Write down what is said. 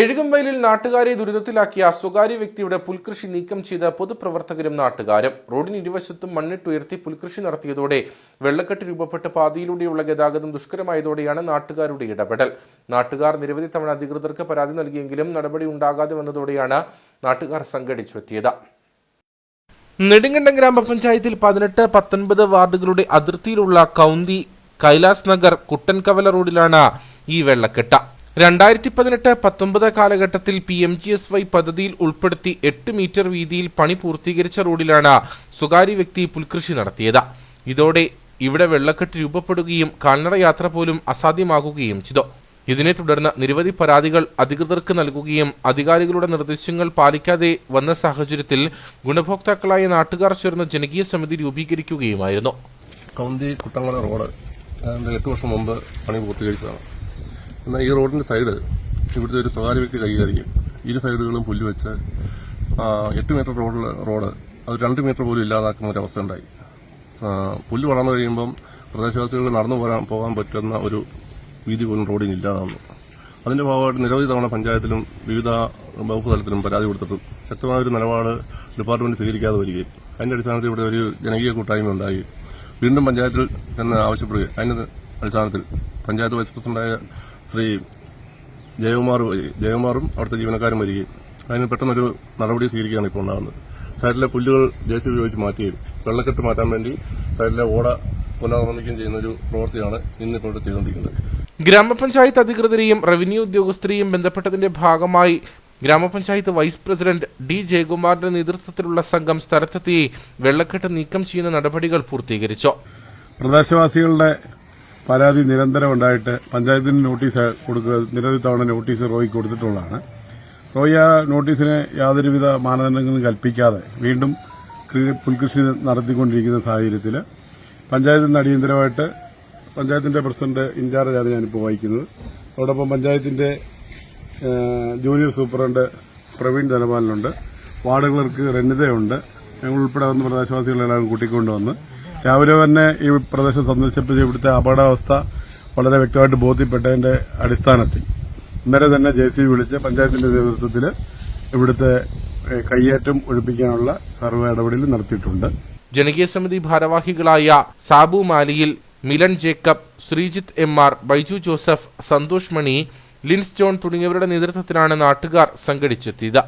എഴുകുംവയലിൽ നാട്ടുകാരെ ദുരിതത്തിലാക്കിയ സ്വകാര്യ വ്യക്തിയുടെ പുൽകൃഷി നീക്കം ചെയ്ത പൊതുപ്രവർത്തകരും നാട്ടുകാരും റോഡിന് ഇരുവശത്തും മണ്ണിട്ടുയർത്തി പുൽകൃഷി നടത്തിയതോടെ വെള്ളക്കെട്ട് രൂപപ്പെട്ട പാതയിലൂടെയുള്ള ഗതാഗതം ദുഷ്കരമായതോടെയാണ് നാട്ടുകാരുടെ ഇടപെടൽ. നാട്ടുകാർ നിരവധി തവണ അധികൃതർക്ക് പരാതി നൽകിയെങ്കിലും നടപടി ഉണ്ടാകാതെ വന്നതോടെയാണ് നാട്ടുകാർ സംഘടിച്ചെത്തിയത്. നെടുങ്കണ്ടം ഗ്രാമപഞ്ചായത്തിൽ പതിനെട്ട് പത്തൊൻപത് വാർഡുകളുടെ അതിർത്തിയിലുള്ള കൗന്തി കൈലാസ് നഗർ കുട്ടൻകവല റോഡിലാണ് ഈ വെള്ളക്കെട്ട്. രണ്ടായിരത്തി പതിനെട്ട് പത്തൊമ്പത് കാലഘട്ടത്തിൽ P M G S Y പദ്ധതിയിൽ ഉൾപ്പെടുത്തി എട്ട് മീറ്റർ വീതിയിൽ പണി പൂർത്തീകരിച്ച റോഡിലാണ് സ്വകാര്യ വ്യക്തി പുൽകൃഷി നടത്തിയത്. ഇതോടെ ഇവിടെ വെള്ളക്കെട്ട് രൂപപ്പെടുകയും കാൽനട യാത്ര പോലും അസാധ്യമാകുകയും ചെയ്തു. ഇതിനെ തുടർന്ന് നിരവധി പരാതികൾ അധികൃതർക്ക് നൽകുകയും അധികാരികളുടെ നിർദ്ദേശങ്ങൾ പാലിക്കാതെ വന്ന സാഹചര്യത്തിൽ ഗുണഭോക്താക്കളായ നാട്ടുകാർ ചേർന്ന് ജനകീയ സമിതി രൂപീകരിക്കുകയുമായിരുന്നു. കുട്ടങ്ങള റോഡ്. എട്ട് വർഷം മുമ്പ് പണി പൂർത്തീകരിച്ചതാണ്. എന്നാൽ ഈ റോഡിന്റെ സൈഡ് ഇവിടുത്തെ ഒരു സ്വകാര്യ വ്യക്തി കൈകാര്യം ഇരു സൈഡുകളും പുല്ല് വെച്ച് എട്ട് മീറ്റർ റോഡിൽ റോഡ് അത് രണ്ട് മീറ്റർ പോലും ഇല്ലാതാക്കുന്ന ഒരു അവസ്ഥ ഉണ്ടായി. പുല്ല് വളർന്നു കഴിയുമ്പം പ്രദേശവാസികൾക്ക് നടന്നു പോരാൻ പോകാൻ പറ്റുന്ന ഒരു വീതി പോലും റോഡിന് ഇല്ലാതാണ് അതിന്റെ ഭാഗമായിട്ട് നിരവധി തവണ പഞ്ചായത്തിലും വിവിധ വകുപ്പ് തലത്തിലും പരാതി കൊടുത്തിട്ടും ശക്തമായ ഒരു നിലപാട് ഡിപ്പാർട്ട്മെന്റ് സ്വീകരിക്കാതെ വരികയും അതിന്റെ അടിസ്ഥാനത്തിൽ ഇവിടെ ഒരു ജനകീയ കൂട്ടായ്മ ഉണ്ടായി. വീണ്ടും പഞ്ചായത്തിൽ തന്നെ ആവശ്യപ്പെടുകയും അതിന്റെ അടിസ്ഥാനത്തിൽ പഞ്ചായത്ത് വൈസ് പ്രസിഡന്റായ ശ്രീ ജയകുമാർ ജയകുമാറും അവിടുത്തെ ജീവനക്കാരും വരികയും അതിന് പെട്ടെന്നൊരു നടപടി സ്വീകരിക്കുകയാണ് ഇപ്പോൾ ഉണ്ടാകുന്നത്. സൈഡിലെ പുല്ലുകൾ ജെ സി ഉപയോഗിച്ച് മാറ്റുകയും വെള്ളക്കെട്ട് മാറ്റാൻ വേണ്ടി സൈഡിലെ ഓട പുനർനിർമ്മിക്കുകയും ചെയ്യുന്ന ഒരു പ്രവൃത്തിയാണ് ഇന്നിപ്പോൾ ഇവിടെ ചെയ്തുകൊണ്ടിരിക്കുന്നത്. ഗ്രാമപഞ്ചായത്ത് അധികൃതരെയും റവന്യൂ ഉദ്യോഗസ്ഥരെയും ബന്ധപ്പെട്ടതിന്റെ ഭാഗമായി ഗ്രാമപഞ്ചായത്ത് വൈസ് പ്രസിഡന്റ് ഡി ജയകുമാറിന്റെ നേതൃത്വത്തിലുള്ള സംഘം സ്ഥലത്തെത്തി വെള്ളക്കെട്ട് നീക്കം ചെയ്യുന്ന നടപടികൾ പൂർത്തീകരിച്ചു. പ്രദേശവാസികളുടെ പരാതി നിരന്തരം ഉണ്ടായിട്ട് പഞ്ചായത്തിന് നോട്ടീസ് കൊടുക്കുക നിരവധി തവണ നോട്ടീസ് റോയ്ക്ക് കൊടുത്തിട്ടുള്ളതാണ്. റോയ് ആ നോട്ടീസിന് യാതൊരുവിധ മാനദണ്ഡങ്ങളും കൽപ്പിക്കാതെ വീണ്ടും പുൽകൃഷി നടത്തിക്കൊണ്ടിരിക്കുന്ന സാഹചര്യത്തിൽ പഞ്ചായത്തിൽ നിന്ന് അടിയന്തരമായിട്ട് പഞ്ചായത്തിന്റെ പ്രസിഡന്റ് ഇൻചാർജാണ് ഞാനിപ്പോൾ വഹിക്കുന്നത്. അതോടൊപ്പം പഞ്ചായത്തിന്റെ ജൂനിയർ സൂപ്രണ്ട് പ്രവീൺ ധനപാലനുണ്ട്. വാർഡ് ക്ലർക്ക് റെനിതയുണ്ട് ഞങ്ങൾ ഉൾപ്പെടെ വന്ന് പ്രദേശവാസികളെല്ലാം കൂട്ടിക്കൊണ്ടുവന്ന് രാവിലെ തന്നെ ഈ പ്രദേശം സന്ദർശിച്ചപ്പോൾ ഇവിടുത്തെ അപകടാവസ്ഥ വളരെ വ്യക്തമായിട്ട് ബോധ്യപ്പെട്ടതിന്റെ അടിസ്ഥാനത്തിൽ. ഇന്നലെ തന്നെ ജെ സി വിളിച്ച് പഞ്ചായത്തിന്റെ നേതൃത്വത്തിൽ ഇവിടുത്തെ കയ്യേറ്റം ഒഴിപ്പിക്കാനുള്ള സർവേ ഇടപെടൽ നടത്തിയിട്ടുണ്ട്. ജനകീയ സമിതി ഭാരവാഹികളായ സാബു മാലിയിൽ മിലൻ ജേക്കബ് ശ്രീജിത്ത് എം ആർ ബൈജു ജോസഫ് സന്തോഷ് മണി ലിൻസ് ജോൺ തുടങ്ങിയവരുടെ നേതൃത്വത്തിലാണ് നാട്ടുകാർ സംഘടിച്ചെത്തിയത്.